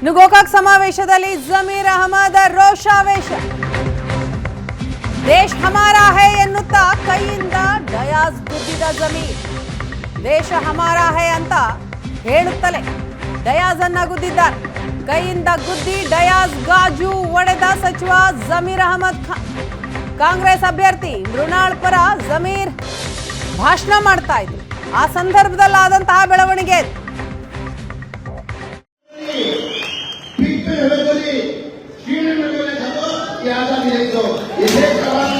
ಇನ್ನು ಗೋಕಾಕ್ ಸಮಾವೇಶದಲ್ಲಿ ಜಮೀರ್ ಅಹಮದ್ ರೋಷಾವೇಶ. ದೇಶ್ ಹಮಾರಾ ಹೇ ಎನ್ನುತ್ತಾ ಕೈಯಿಂದ ಡಯಾಸ್ ಗುದ್ದಿದ ಜಮೀರ್. ದೇಶ ಹಮಾರಾ ಹೇ ಅಂತ ಹೇಳುತ್ತಲೇ ಡಯಾಸ್ ಅನ್ನ ಗುದ್ದಿದ್ದಾರೆ. ಕೈಯಿಂದ ಗುದ್ದಿ ಡಯಾಸ್ ಗಾಜು ಒಡೆದ ಸಚಿವ ಜಮೀರ್ ಅಹಮದ್ ಖಾನ್ ಕಾಂಗ್ರೆಸ್ ಅಭ್ಯರ್ಥಿ ಮೃಣಾಳ್ ಪರ ಜಮೀರ್ ಭಾಷಣ ಮಾಡ್ತಾ ಇದ್ರು. ಆ ಸಂದರ್ಭದಲ್ಲಾದಂತಹ ಬೆಳವಣಿಗೆ చేద్దాం ఇదే క్రమంగా